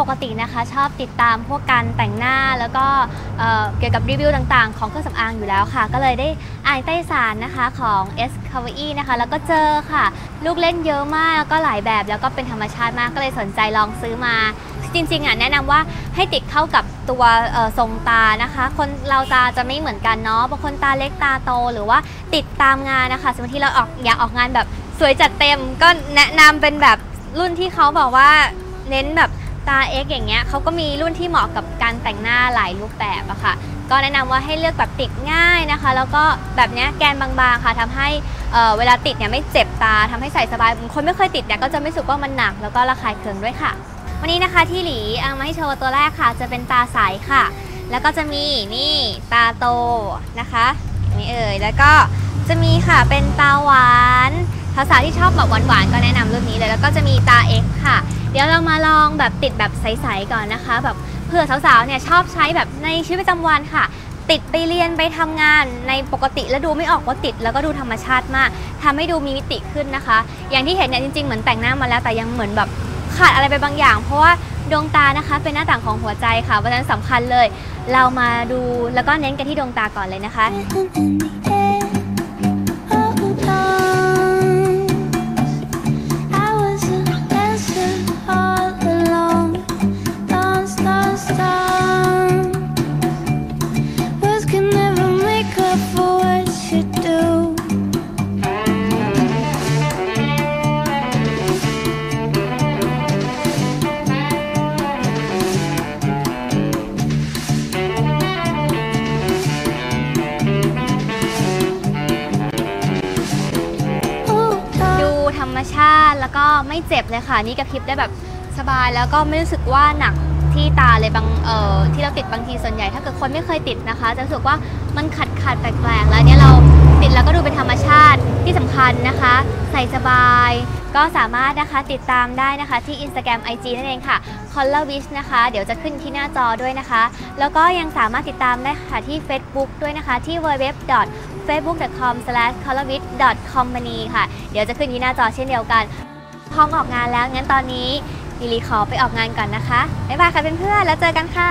ปกตินะคะชอบติดตามพวกการแต่งหน้าแล้วก็เเกี่ยวกับรีวิวต่างๆ ของเครื่องสำอางอยู่แล้วค่ะ ก็เลยได้อ่านใต้สารนะคะของ S c o v e r y นะคะ แล้วก็เจอค่ะ ลูกเล่นเยอะมากแล้วก็หลายแบบแล้วก็เป็นธรรมชาติมากก็เลยสนใจลองซื้อมา จริงๆอะแนะนำว่าให้ติดเข้ากับตัวทรงตานะคะ คนเราตาจะไม่เหมือนกันเนาะบางคนตาเล็กตาโตหรือว่าติดตามงานนะคะสมมติที่เราออกอยากออกงานแบบสวยจัดเต็มก็แนะนำเป็นแบบรุ่นที่เขาบอกว่าเน้นแบบ ตาเอ็กอย่างเงี้ยเขาก็มีรุ่นที่เหมาะกับการแต่งหน้าหลายรูปแบบอะค่ะ ก็แนะนำว่าให้เลือกแบบติดง่ายนะคะ แล้วก็แบบเนี้ยแกนบางๆค่ะทำให้เอ่อเวลาติดเนี่ยไม่เจ็บตาทำให้ใส่สบายคนไม่เคยติดเนี่ยก็จะไม่รู้สึกว่ามันหนักแล้วก็ระคายเคืองด้วยค่ะ วันนี้นะคะที่หลีเอามาให้โชว์ตัวแรกค่ะ จะเป็นตาใสค่ะ แล้วก็จะมีนี่ตาโตนะคะนี่เอ่ยแล้วก็จะมีค่ะเป็นตาหวาน สาวๆที่ชอบแบบหวานๆก็แนะนำรุ่นนี้เลยแล้วก็จะมีตาเอ็กค่ะ เดี๋ยวเรามาลองแบบติดแบบใสๆก่อนนะคะ แบบเผื่อสาวๆเนี่ยชอบใช้แบบในชีวิตประจำวันค่ะ ติดไปเรียนไปทำงานในปกติแล้วดูไม่ออกว่าติดแล้วก็ดูธรรมชาติมากทำให้ดูมีมิติขึ้นนะคะ อย่างที่เห็นเนี่ยจริงๆเหมือนแต่งหน้ามาแล้วแต่ยังเหมือนแบบขาดอะไรไปบางอย่าง เพราะว่าดวงตานะคะเป็นหน้าต่างของหัวใจค่ะเพราะฉะนั้นสำคัญเลย เรามาดูแล้วก็เน้นกันที่ดวงตาก่อนเลยนะคะ ก็ไม่เจ็บเลยค่ะ นี่กระพริบได้แบบสบายแล้วก็ไม่รู้สึกว่าหนักที่ตาเลยบางเอ่อที่เราติดบางทีส่วนใหญ่ ถ้าเกิดคนไม่เคยติดนะคะ จะรู้สึกว่ามันขัดขัดแปลกๆแล้วเนี่ยเราติดแล้วก็ดูเป็นธรรมชาติที่สำคัญนะคะ ใส่สบายก็สามารถนะคะติดตามได้นะคะที่ Instagram IG นั่นเองค่ะ Color Wish นะคะ เดี๋ยวจะขึ้นที่หน้าจอด้วยนะคะ แล้วก็ยังสามารถติดตามได้ค่ะที่ Facebook ด้วยนะคะที่ www facebook.com/colorwith.company ค่ะ เดี๋ยวจะขึ้นที่หน้าจอเช่นเดียวกัน พร้อมออกงานแล้วงั้นตอนนี้ลิลีขอไปออกงานก่อนนะคะบ๊ายบายค่ะเพื่อนๆแล้วเจอกันค่ะ